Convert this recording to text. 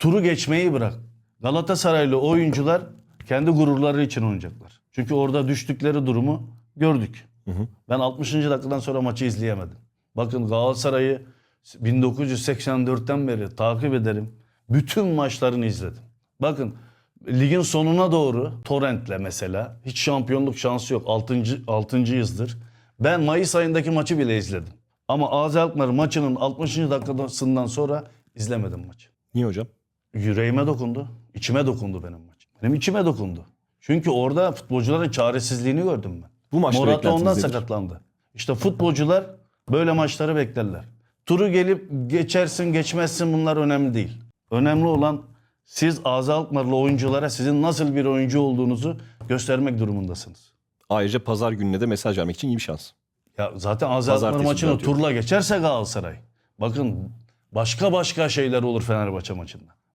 Turu geçmeyi bırak. Galatasaraylı oyuncular kendi gururları için oynayacaklar. Çünkü orada düştükleri durumu gördük. Ben 60. dakikadan sonra maçı izleyemedim. Bakın Galatasaray'ı 1984'ten beri takip ederim. Bütün maçlarını izledim. Bakın ligin sonuna doğru Torrent'le mesela hiç şampiyonluk şansı yok. 6. 6. yüzdür. Ben Mayıs ayındaki maçı bile izledim. Ama Azi Alkmaar maçının 60. dakikasından sonra izlemedim maçı. Niye hocam? Yüreğime dokundu. içime dokundu benim maç. Benim içime dokundu. Çünkü orada futbolcuların çaresizliğini gördüm ben. Bu maçta Morata ondan nedir? sakatlandı. İşte futbolcular böyle maçları beklerler. Turu gelip geçersin geçmezsin bunlar önemli değil. Önemli olan siz Azi Alkmaarlı oyunculara sizin nasıl bir oyuncu olduğunuzu göstermek durumundasınız. Ayrıca pazar gününe de mesaj vermek için iyi bir şans. Ya zaten Azi Alkmaar maçını turla geçerse Galatasaray. Bakın başka başka şeyler olur Fenerbahçe maçında.